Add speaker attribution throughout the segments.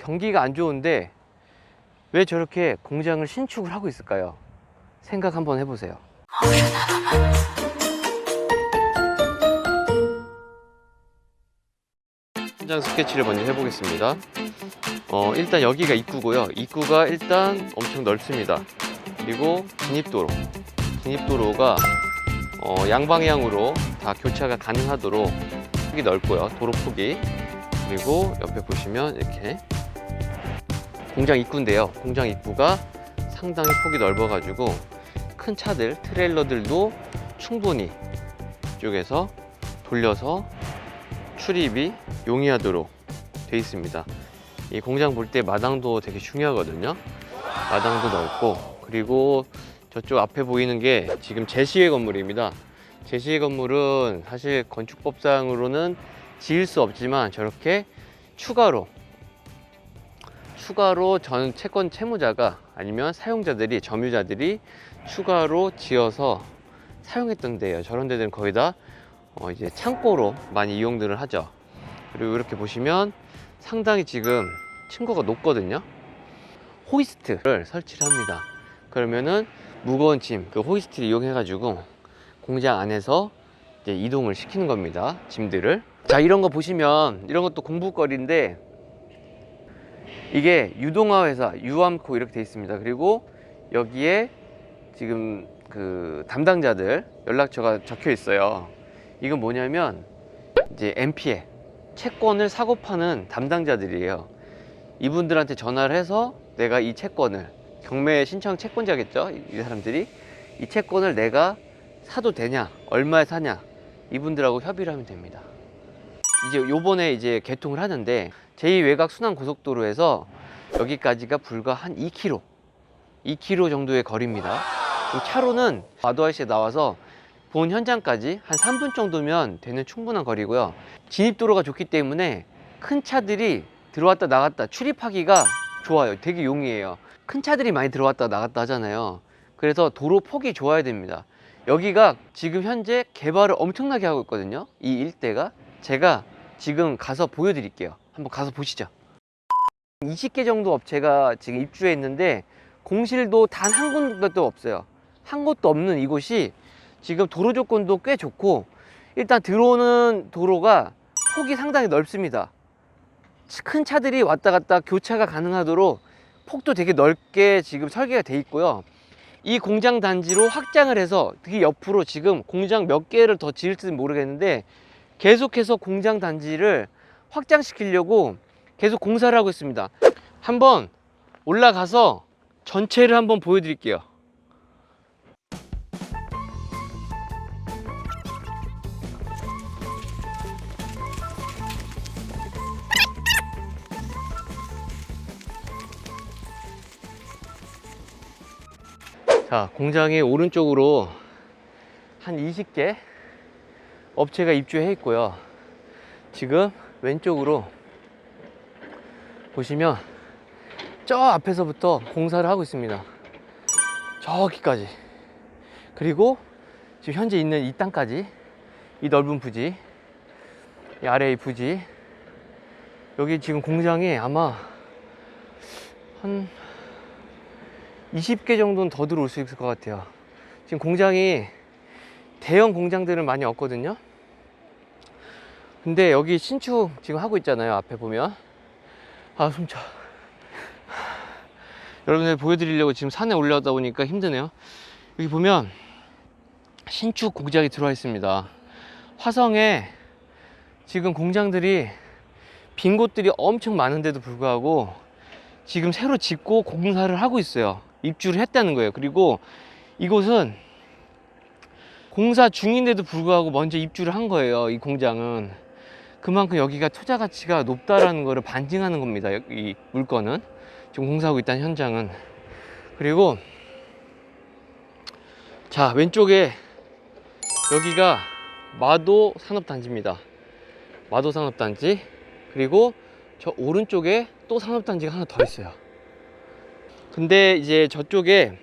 Speaker 1: 경기가 안 좋은데 왜 저렇게 공장을 신축을 하고 있을까요? 생각 한번 해보세요. 현장 스케치를 먼저 해보겠습니다. 어, 일단 여기가 입구고요. 입구가 일단 엄청 넓습니다. 그리고 진입도로. 진입도로가 어, 양방향으로 다 교차가 가능하도록 폭이 넓고요. 도로 폭이. 그리고 옆에 보시면 이렇게 공장 입구인데요. 공장 입구가 상당히 폭이 넓어가지고 큰 차들, 트레일러들도 충분히 이쪽에서 돌려서 출입이 용이하도록 돼 있습니다. 이 공장 볼 때 마당도 되게 중요하거든요. 마당도 넓고 그리고 저쪽 앞에 보이는 게 지금 제시의 건물입니다. 제시의 건물은 사실 건축법상으로는 지을 수 없지만 저렇게 추가로 추가로 전 채권 채무자가 아니면 사용자들이 점유자들이 추가로 지어서 사용했던 데예요. 저런 데들은 거의 다 어, 이제 창고로 많이 이용들을 하죠. 그리고 이렇게 보시면 상당히 지금 층고가 높거든요. 호이스트를 설치를 합니다. 그러면은 무거운 짐, 그 호이스트를 이용해 가지고 공장 안에서 이제 이동을 시키는 겁니다. 짐들을. 자, 이런 거 보시면 이런 것도 공부거리인데 이게 유동화 회사 유암코 이렇게 돼 있습니다. 그리고 여기에 지금 그 담당자들 연락처가 적혀 있어요. 이건 뭐냐면 이제 MP에 채권을 사고 파는 담당자들이에요. 이분들한테 전화를 해서 내가 이 채권을 경매 신청 채권자겠죠? 이- 이 사람들이 이 채권을 내가 사도 되냐, 얼마에 사냐 이분들하고 협의를 하면 됩니다. 이제 요번에 이제 개통을 하는데 제2외곽 순환 고속도로에서 여기까지가 불과 한 2km, 2km 정도의 거리입니다. 차로는 마도아시에 나와서 본 현장까지 한 3분 정도면 되는 충분한 거리고요. 진입도로가 좋기 때문에 큰 차들이 들어왔다 나갔다 출입하기가 좋아요. 되게 용이해요. 큰 차들이 많이 들어왔다 나갔다 하잖아요. 그래서 도로 폭이 좋아야 됩니다. 여기가 지금 현재 개발을 엄청나게 하고 있거든요. 이 일대가 제가 지금 가서 보여드릴게요. 한번 가서 보시죠. 20개 정도 업체가 지금 입주해 있는데 공실도 단 한 군데도 없어요. 한 곳도 없는 이곳이 지금 도로 조건도 꽤 좋고 일단 들어오는 도로가 폭이 상당히 넓습니다. 큰 차들이 왔다 갔다 교차가 가능하도록 폭도 되게 넓게 지금 설계가 돼 있고요. 이 공장 단지로 확장을 해서 특히 옆으로 지금 공장 몇 개를 더 지을지는 모르겠는데 계속해서 공장 단지를 확장시키려고 계속 공사를 하고 있습니다. 한번 올라가서 전체를 한번 보여드릴게요. 자, 공장의 오른쪽으로 한 20개 업체가 입주해 있고요. 지금 왼쪽으로 보시면 저 앞에서부터 공사를 하고 있습니다. 저기까지. 그리고 지금 현재 있는 이 땅까지 이 넓은 부지, 이 아래의 부지. 여기 지금 공장이 아마 한 20개 정도는 더 들어올 수 있을 것 같아요. 지금 공장이 대형 공장들은 많이 없거든요. 근데 여기 신축 지금 하고 있잖아요. 앞에 보면. 아, 숨차. 여러분들 보여드리려고 지금 산에 올라오다 보니까 힘드네요. 여기 보면 신축 공장이 들어와 있습니다. 화성에 지금 공장들이 빈 곳들이 엄청 많은데도 불구하고 지금 새로 짓고 공사를 하고 있어요. 입주를 했다는 거예요. 그리고 이곳은 공사 중인데도 불구하고 먼저 입주를 한 거예요. 이 공장은. 그만큼 여기가 투자 가치가 높다라는 것을 반증하는 겁니다. 이 물건은. 지금 공사하고 있다는 현장은. 그리고 자, 왼쪽에 여기가 마도 산업단지입니다. 마도 산업단지. 그리고 저 오른쪽에 또 산업단지가 하나 더 있어요. 근데 이제 저쪽에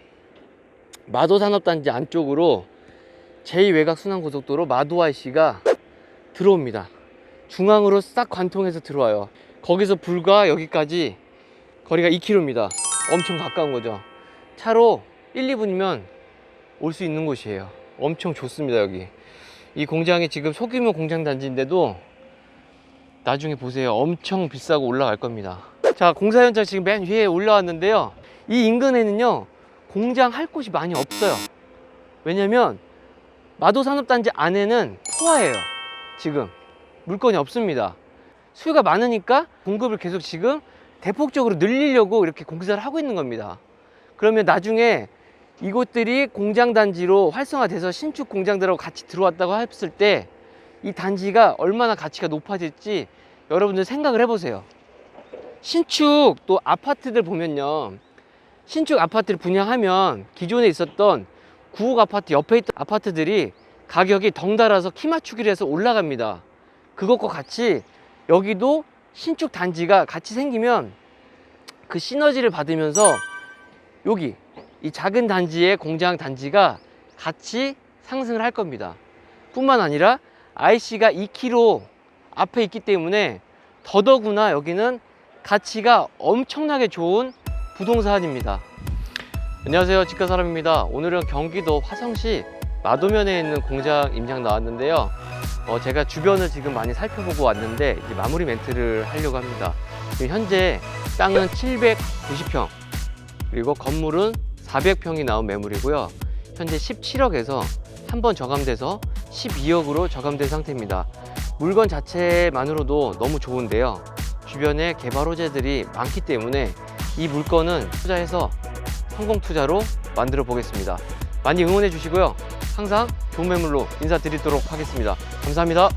Speaker 1: 마도 산업단지 안쪽으로 제2외곽 순환고속도로 마도IC가 들어옵니다. 중앙으로 싹 관통해서 들어와요. 거기서 불과 여기까지 거리가 2km입니다. 엄청 가까운 거죠. 차로 1, 2분이면 올 수 있는 곳이에요. 엄청 좋습니다, 여기. 이 공장이 지금 소규모 공장 단지인데도 나중에 보세요. 엄청 비싸고 올라갈 겁니다. 자, 공사 현장 지금 맨 위에 올라왔는데요. 이 인근에는요, 공장 할 곳이 많이 없어요. 왜냐면 마도산업단지 안에는 포화예요. 지금 물건이 없습니다. 수요가 많으니까 공급을 계속 지금 대폭적으로 늘리려고 이렇게 공사를 하고 있는 겁니다. 그러면 나중에 이곳들이 공장 단지로 활성화돼서 신축 공장들하고 같이 들어왔다고 했을 때 이 단지가 얼마나 가치가 높아질지 여러분들 생각을 해보세요. 신축 또 아파트들 보면요. 신축 아파트를 분양하면 기존에 있었던 구옥 아파트 옆에 있던 아파트들이 가격이 덩달아서 키 맞추기를 해서 올라갑니다. 그것과 같이 여기도 신축 단지가 같이 생기면 그 시너지를 받으면서 여기 이 작은 단지의 공장 단지가 같이 상승을 할 겁니다. 뿐만 아니라 IC가 2km 앞에 있기 때문에 더더구나 여기는 가치가 엄청나게 좋은 부동산입니다. 안녕하세요. 집가사람입니다. 오늘은 경기도 화성시 마도면에 있는 공장 임장 나왔는데요. 어, 제가 주변을 지금 많이 살펴보고 왔는데 이제 마무리 멘트를 하려고 합니다. 지금 현재 땅은 790평 그리고 건물은 400평이 나온 매물이고요. 현재 17억에서 한 번 저감돼서 12억으로 저감된 상태입니다. 물건 자체만으로도 너무 좋은데요. 주변에 개발 호재들이 많기 때문에 이 물건은 투자해서 성공 투자로 만들어 보겠습니다. 많이 응원해 주시고요. 항상 좋은 매물로 인사드리도록 하겠습니다. 감사합니다.